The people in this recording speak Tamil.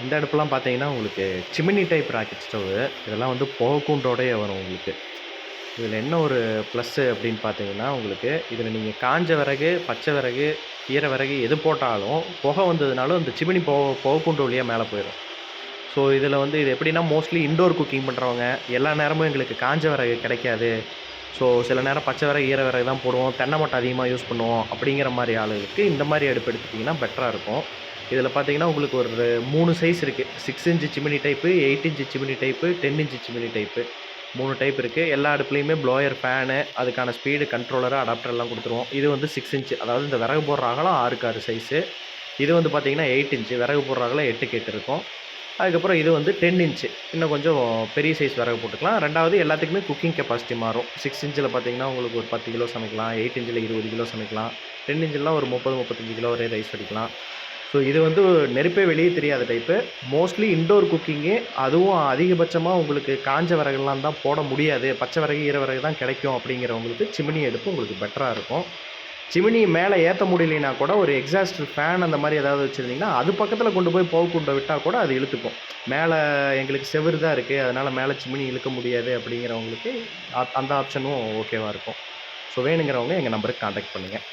இந்த அடுப்புலாம் பார்த்தீங்கன்னா உங்களுக்கு சிமினி டைப் ராக்கெட் ஸ்டவ் இதெல்லாம் வந்து புகைக்கூண்டோடயே வரும் உங்களுக்கு. இதில் என்ன ஒரு ப்ளஸ்ஸு அப்படின்னு பார்த்தீங்கன்னா உங்களுக்கு இதில் நீங்கள் காஞ்ச விறகு பச்சை விறகு ஈர விறகு எது போட்டாலும் புகை வந்ததுனாலும் இந்த சிமினி புகை புகக்குண்டு வழியாக மேலே போயிடும் ஸோ இதில் வந்து இது எப்படின்னா மோஸ்ட்லி இண்டோர் குக்கிங் பண்ணுறவங்க எல்லா நேரமும் எங்களுக்கு காஞ்ச விறகு கிடைக்காது. ஸோ சில நேரம் பச்சை விறகு ஈர விறகு தான் போடுவோம் தென்னை மட்டை அதிகமாக யூஸ் பண்ணுவோம் அப்படிங்கிற மாதிரி ஆளுகளுக்கு இந்த மாதிரி அடுப்பு எடுத்துட்டிங்கன்னா பெட்டராக இருக்கும். இதில் பார்த்தீங்கன்னா உங்களுக்கு ஒரு மூணு சைஸ் இருக்குது six inch chimney type eight inch chimney type ten inch chimney type மூணு டைப் இருக்குது எல்லா அடுப்புலையுமே ப்ளோயர் ஃபேனு அதுக்கான ஸ்பீடு கண்ட்ரோலரு அடாப்டர் எல்லாம் கொடுத்துருவோம். இது வந்து சிக்ஸ் இன்ச்சு அதாவது இந்த விறகு போடுற அகலம் ஆறுக்கு ஆறு சைஸு இது வந்து பார்த்தீங்கன்னா எயிட் இன்ச்சு விறகு போடுற அகலம் கேட்டு எட்டு இருக்கும். அதுக்கப்புறம் இது வந்து டென் இன்ச்சு இன்னும் கொஞ்சம் பெரிய சைஸ் விறகு போட்டுக்கலாம். ரெண்டாவது எல்லாத்துக்குமே குக்கிங் கெப்பாசிட்டி மாறும். சிக்ஸ் இன்ச்சில் பார்த்தீங்கன்னா உங்களுக்கு ஒரு பத்து கிலோ சமைக்கலாம். எயிட் இன்ச்சில் இருபது கிலோ சமைக்கலாம். டென் இன்ச்சிலாம் ஒரு முப்பது முப்பத்தஞ்சு கிலோ வரை ரைஸ் அடிக்கலாம் ஸோ இது வந்து நெருப்பே வெளியே தெரியாத டைப்பு மோஸ்ட்லி இண்டோர் குக்கிங்கு அதுவும் அதிகபட்சமாக உங்களுக்கு காஞ்ச விறகுலாம் தான் போட முடியாது. பச்சை விறகு ஈர விறகு தான் கிடைக்கும் அப்படிங்கிறவங்களுக்கு சிமினி எடுப்பு உங்களுக்கு பெட்டராக இருக்கும். சிமினி மேலே ஏற்ற முடியலைன்னா கூட ஒரு எக்ஸாஸ்ட் ஃபேன் அந்த மாதிரி ஏதாவது வச்சுருந்தீங்கன்னா அது பக்கத்தில் கொண்டு போய் போக கொண்டு விட்டால் கூட அது இழுத்துக்கும். மேலே எங்களுக்கு செவுரு தான் இருக்குது அதனால் மேலே சிமினி இழுக்க முடியாது அப்படிங்கிறவங்களுக்கு அந்த ஆப்ஷனும் ஓகேவாக இருக்கும். ஸோ வேணுங்கிறவங்க எங்கள் நம்பருக்கு காண்டாக்ட் பண்ணுங்கள்